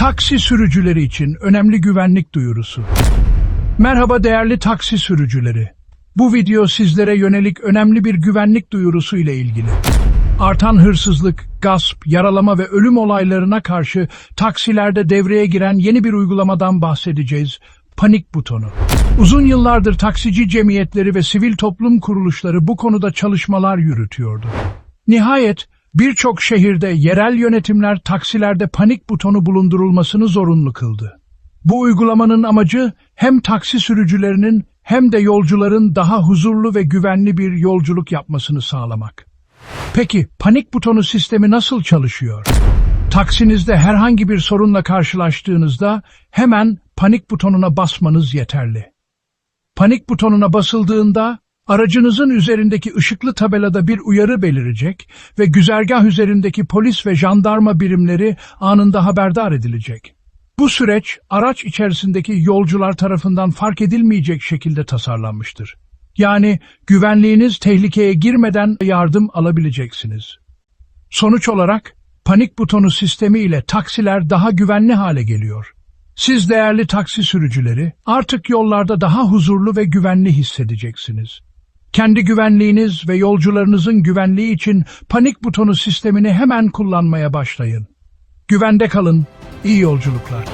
Taksi sürücüleri için önemli güvenlik duyurusu. Merhaba değerli taksi sürücüleri. Bu video sizlere yönelik önemli bir güvenlik duyurusu ile ilgili. Artan hırsızlık, gasp, yaralama ve ölüm olaylarına karşı taksilerde devreye giren yeni bir uygulamadan bahsedeceğiz. Panik butonu. Uzun yıllardır taksici cemiyetleri ve sivil toplum kuruluşları bu konuda çalışmalar yürütüyordu. Nihayet birçok şehirde yerel yönetimler taksilerde panik butonu bulundurulmasını zorunlu kıldı. Bu uygulamanın amacı hem taksi sürücülerinin hem de yolcuların daha huzurlu ve güvenli bir yolculuk yapmasını sağlamak. Peki panik butonu sistemi nasıl çalışıyor? Taksinizde herhangi bir sorunla karşılaştığınızda hemen panik butonuna basmanız yeterli. Panik butonuna basıldığında aracınızın üzerindeki ışıklı tabelada bir uyarı belirecek ve güzergah üzerindeki polis ve jandarma birimleri anında haberdar edilecek. Bu süreç araç içerisindeki yolcular tarafından fark edilmeyecek şekilde tasarlanmıştır. Yani güvenliğiniz tehlikeye girmeden yardım alabileceksiniz. Sonuç olarak panik butonu sistemi ile taksiler daha güvenli hale geliyor. Siz değerli taksi sürücüleri artık yollarda daha huzurlu ve güvenli hissedeceksiniz. Kendi güvenliğiniz ve yolcularınızın güvenliği için panik butonu sistemini hemen kullanmaya başlayın. Güvende kalın, iyi yolculuklar.